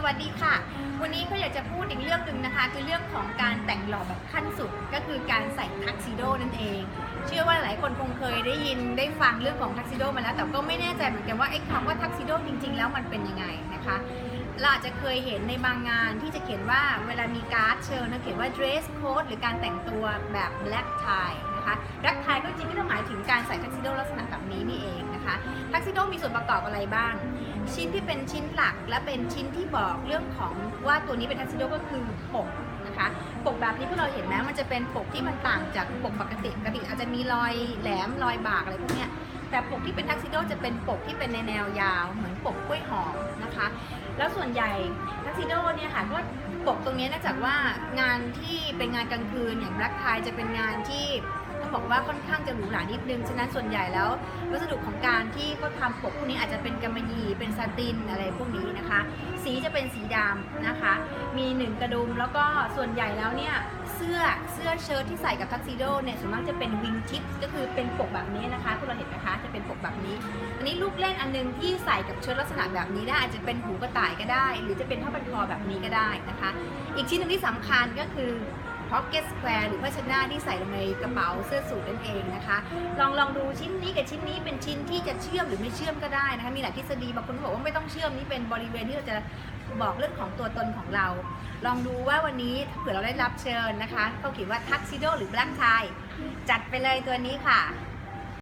สวัสดีค่ะ วันนี้ก็อยากจะพูดอีกเรื่องหนึ่งนะคะ คือเรื่องของการแต่งหล่อแบบขั้นสุดก็คือการใส่ทักซิโดนั่นเอง เชื่อว่าหลายคนคงเคยได้ยินได้ฟังเรื่องของทักซิโดมาแล้ว แต่ก็ไม่แน่ใจเหมือนกันว่าไอ้คำว่าทักซิโดจริง ๆ แล้วมันเป็นยังไงนะคะเราอาจจะเคยเห็นในบางงานที่จะเขียนว่าเวลามีการ์ดเชิญนะเขียนว่า dress code หรือการแต่งตัวแบบ black tie นะคะ black tie ก็จริงก็หมายถึงการใส่ทักซิโดลักษณะแบบนี้นี่เองนะคะทักซิโดมีส่วนประกอบอะไรบ้าง ชิ้นที่เป็นชิ้นหลักและเป็นชิ้นที่บอกเรื่องของว่าตัวนี้เป็นทักซิโดก็คือปกนะคะปกแบบนี้พวกเราเห็นไหมมันจะเป็นปกที่มันต่างจากปกปกติปกติอาจจะมีรอยแหลมรอยบากอะไรพวกเนี้ยแต่ปกที่เป็นทักซิโดจะเป็นปกที่เป็นในแนวยาว เหมือนปกกล้วยหอมนะคะ แล้วส่วนใหญ่ทักซิโดเนี่ยค่ะก็ปกตรงนี้เนื่องจากว่างานที่เป็นงานกลางคืนอย่างแบล็กไทจะเป็นงานที่ต้องบอกว่าค่อนข้างจะหรูหรานิดนึงฉะนั้นส่วนใหญ่แล้ววัสดุของการ ที่เขาทำปกพวกนี้อาจจะเป็นกำมะหยี่เป็นซาตินอะไรพวกนี้นะคะ สีจะเป็นสีดำนะคะ มีหนึ่งกระดุมแล้วก็ส่วนใหญ่แล้วเนี่ยเสื้อเสื้อเชิ้ตที่ใส่กับทักซิโดเนี่ยส่วนมากจะเป็นวิงทิปก็คือเป็นปกแบบนี้นะคะพวกเราเห็นนะคะจะเป็นปกแบบนี้ อันนี้ลูกเล่นอันนึงที่ใส่กับเชิ้ตลักษณะแบบนี้ได้อาจจะเป็นหูกระต่ายก็ได้ หรือจะเป็นผ้าพันคอแบบนี้ก็ได้นะคะ อีกชิ้นหนึ่งที่สำคัญก็คือ พ็อกเก็ตสแควร์หรือผ้าเชดหน้าที่ใส่ลงในกระเป๋าเสื้อสูทนั่นเองนะคะ ลองลองดูชิ้นนี้กับชิ้นนี้เป็นชิ้นที่จะเชื่อมหรือไม่เชื่อมก็ได้นะคะมีหลายทฤษฎีบางคนบอกว่าไม่ต้องเชื่อมนี่เป็นบริเวณที่เราจะบอกเรื่องของตัวตนของเรา ลองดูว่าวันนี้ถ้าเผื่อเราได้รับเชิญนะคะเขาเขียนว่าทักซิโดหรือแบล็กไทจัดไปเลยตัวนี้ค่ะ